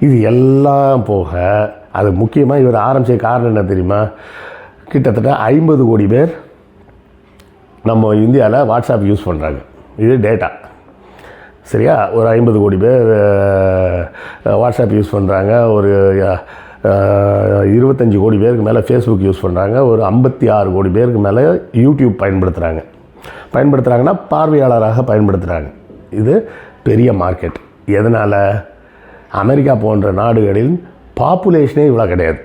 இது எல்லாம் போக அது முக்கியமாக இவர் ஆரம்பிச்ச காரணம் என்ன தெரியுமா? கிட்டத்தட்ட ஐம்பது கோடி பேர் நம்ம இந்தியாவில் வாட்ஸ்அப் யூஸ் பண்ணுறாங்க இது டேட்டா சரியா? ஒரு ஐம்பது கோடி பேர் வாட்ஸ்அப் யூஸ் பண்ணுறாங்க ஒரு இருபத்தஞ்சி கோடி பேருக்கு மேலே ஃபேஸ்புக் யூஸ் பண்ணுறாங்க ஒரு ஐம்பத்தி ஆறு கோடி பேருக்கு மேலே யூடியூப் பயன்படுத்துகிறாங்க பயன்படுத்துகிறாங்கன்னா பார்வையாளராக பயன்படுத்துகிறாங்க இது பெரிய மார்க்கெட் எதனால்? அமெரிக்கா போன்ற நாடுகளில் பாப்புலேஷனே இவ்வளோ கிடையாது.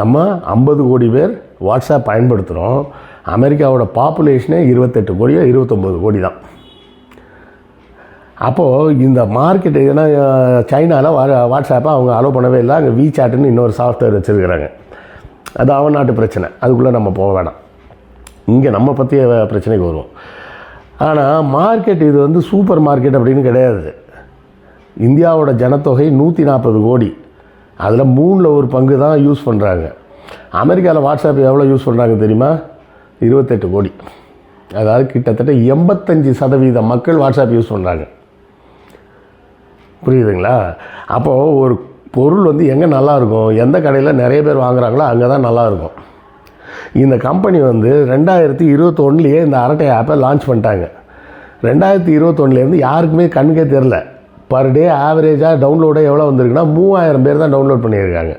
நம்ம ஐம்பது கோடி பேர் வாட்ஸ்அப் பயன்படுத்துகிறோம் அமெரிக்காவோட பாப்புலேஷனே இருபத்தெட்டு கோடியோ இருபத்தொம்போது கோடி தான் அப்போது இந்த மார்க்கெட் ஏன்னா சைனாவில் வாட்ஸ்அப்பை அவங்க அலோவ் பண்ணவே இல்லை. அங்கே வீசாட்டுன்னு இன்னொரு சாஃப்ட்வேர் வச்சுருக்கிறாங்க. அது அவன் நாட்டு பிரச்சனை. அதுக்குள்ளே நம்ம போக வேணாம். இங்கே நம்ம பற்றிய பிரச்சனைக்கு வருவோம். ஆனால் மார்க்கெட் இது வந்து சூப்பர் மார்க்கெட் அப்படின்னு கிடையாது. இந்தியாவோட ஜனத்தொகை நூற்றி நாற்பது கோடி. அதில் மூணில் ஒரு பங்கு தான் யூஸ் பண்ணுறாங்க அமெரிக்காவில் வாட்ஸ்அப் எவ்வளோ யூஸ் பண்ணுறாங்க தெரியுமா? இருபத்தெட்டு கோடி. அதாவது கிட்டத்தட்ட எண்பத்தஞ்சு சதவீத மக்கள் வாட்ஸ்அப் யூஸ் பண்ணுறாங்க புரியுதுங்களா? அப்போது ஒரு பொருள் வந்து எங்கே நல்லாயிருக்கும் எந்த கடையில் நிறைய பேர் வாங்குறாங்களோ அங்கே தான் நல்லா இருக்கும். இந்த கம்பெனி வந்து ரெண்டாயிரத்தி இருபத்தொன்னுலேயே இந்த அரட்டை ஆப்பை லான்ச் பண்ணிட்டாங்க. ரெண்டாயிரத்தி இருபத்தொன்னுலேருந்து யாருக்குமே கண்ணுக்கே தெரில பர் டே ஆவரேஜாக டவுன்லோடே எவ்வளோ வந்திருக்குன்னா மூவாயிரம் பேர் தான் டவுன்லோட் பண்ணியிருக்காங்க.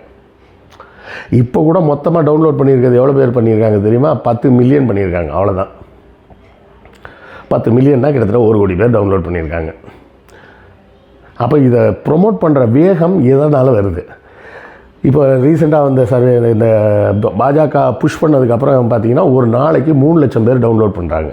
இப்போ கூட மொத்தமாக டவுன்லோட் பண்ணியிருக்கிறது எவ்வளோ பேர் பண்ணியிருக்காங்க தெரியுமா? பத்து மில்லியன் பண்ணியிருக்காங்க அவ்வளோதான் பத்து மில்லியன்னா கிட்டத்தட்ட ஒரு கோடி பேர் டவுன்லோட் பண்ணியிருக்காங்க. அப்போ இதை ப்ரொமோட் பண்ணுற வேகம் எதனால் வருது? இப்போ ரீசெண்டாக வந்த சர்வே இந்த பாஜக புஷ் பண்ணதுக்கப்புறம் பார்த்தீங்கன்னா ஒரு நாளைக்கு மூணு லட்சம் பேர் டவுன்லோட் பண்ணுறாங்க